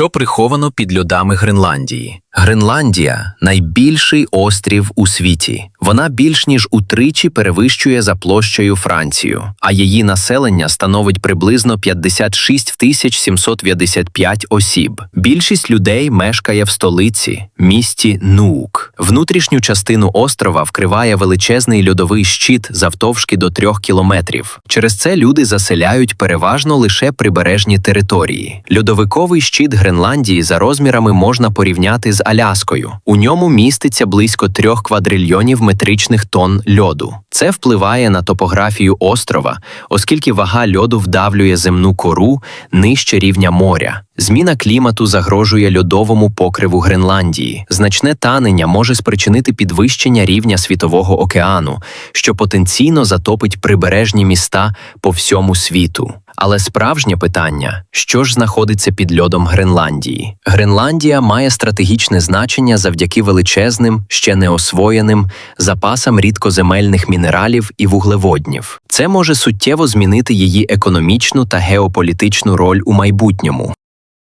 Що приховано під льодами Гренландії? Гренландія найбільший острів у світі. Вона більш ніж утричі перевищує за площею Францію, а її населення становить приблизно 56 755 осіб. Більшість людей мешкає в столиці, місті Нуук. Внутрішню частину острова вкриває величезний льодовий щит завтовшки до трьох кілометрів. Через це люди заселяють переважно лише прибережні території. Льодовиковий щит Гренландії за розмірами можна порівняти з Аляскою. У ньому міститься близько трьох квадрильйонів метричних тонн льоду. Це впливає на топографію острова, оскільки вага льоду вдавлює земну кору нижче рівня моря. Зміна клімату загрожує льодовому покриву Гренландії. Значне танення може спричинити підвищення рівня світового океану, що потенційно затопить прибережні міста по всьому світу. Але справжнє питання: що ж знаходиться під льодом Гренландії? Гренландія має стратегічне значення завдяки величезним, ще не освоєним запасам рідкоземельних мінералів і вуглеводнів. Це може суттєво змінити її економічну та геополітичну роль у майбутньому.